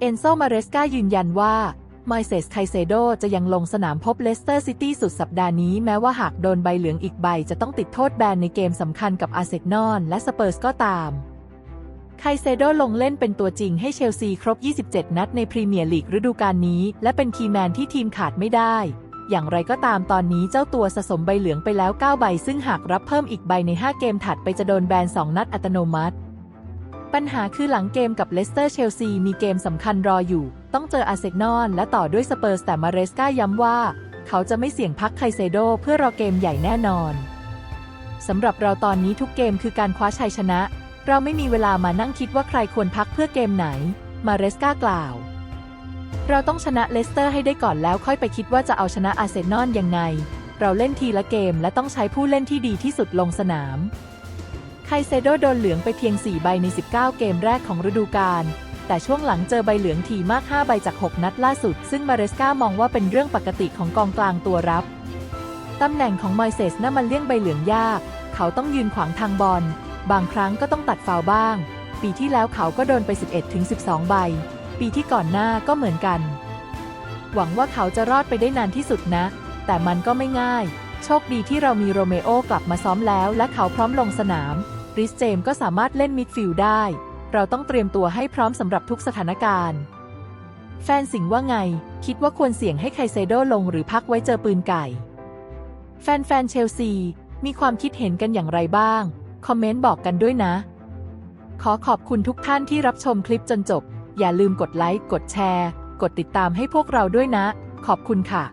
เอนโซมาเรสกายืนยันว่ามอยเซสไคเซโดจะยังลงสนามพบเลสเตอร์ซิตี้สุดสัปดาห์นี้แม้ว่าหากโดนใบเหลืองอีกใบจะต้องติดโทษแบนในเกมสำคัญกับอาร์เซนอลและสเปอร์สก็ตามไคเซโดลงเล่นเป็นตัวจริงให้เชลซีครบ 27 นัดในพรีเมียร์ลีกฤดูกาลนี้ และเป็นคีย์แมนที่ทีมขาดไม่ได้ อย่างไรก็ตามตอนนี้เจ้าตัวสะสมใบเหลืองไปแล้ว 9 ใบ ซึ่งหากรับเพิ่มอีกใบใน 5 เกมถัดไปจะโดนแบน 2 นัดอัตโนมัติ ปัญหาคือหลังเกมกับเลสเตอร์เชลซีมีเกมสำคัญรออยู่ ต้องเจออาร์เซนอลและต่อด้วยสเปอร์สแต่มาเรสกาย้ำว่า เขาจะไม่เสี่ยงพักไคเซโดเพื่อรอเกมใหญ่แน่นอนสำหรับเราตอนนี้ทุกเกมคือการคว้าชัยชนะ เราไม่มีเวลามานั่งคิดว่าใครควรพักเพื่อเกมไหน มาเรสกากล่าว เราต้องชนะเลสเตอร์ให้ได้ก่อนแล้วค่อยไปคิดว่าจะเอาชนะอาร์เซนอลยังไง เราเล่นทีละเกมและต้องใช้ผู้เล่นที่ดีที่สุดลงสนาม ไคเซโดโดนเหลืองไปเพียง 4 ใบใน 19 เกมแรกของฤดูกาล แต่ช่วงหลังเจอใบเหลืองถี่มาก 5 ใบจาก 6 นัดล่าสุด ซึ่งมาเรสกามองว่าเป็นเรื่องปกติของกองกลางตัวรับ ตำแหน่งของมอยเซสน่ามันเลี่ยงใบเหลืองยาก เขาต้องยืนขวางทางบอล บางครั้งก็ต้องตัดฟาวบ้าง ปีที่แล้วเขาก็โดนไป 11-12 ใบ ปีที่ก่อนหน้าก็เหมือนกัน หวังว่าเขาจะรอดไปได้นานที่สุดนะ แต่มันก็ไม่ง่าย โชคดีที่เรามีโรเมโอกลับมาซ้อมแล้ว และเขาพร้อมลงสนามริสเจมก็สามารถเล่นมิดฟิลด์ได้ เราต้องเตรียมตัวให้พร้อมสำหรับทุกสถานการณ์ แฟนสิงห์ว่าไง คิดว่าควรเสี่ยงให้ไคเซโดลงหรือพักไว้เจอปืนไก่ แฟนๆเชลซี มีความคิดเห็นกันอย่างไรบ้าง คอมเมนต์บอกกันด้วยนะ ขอขอบคุณทุกท่านที่รับชมคลิปจนจบ อย่าลืมกดไลค์ กดแชร์ กดติดตามให้พวกเราด้วยนะ ขอบคุณค่ะ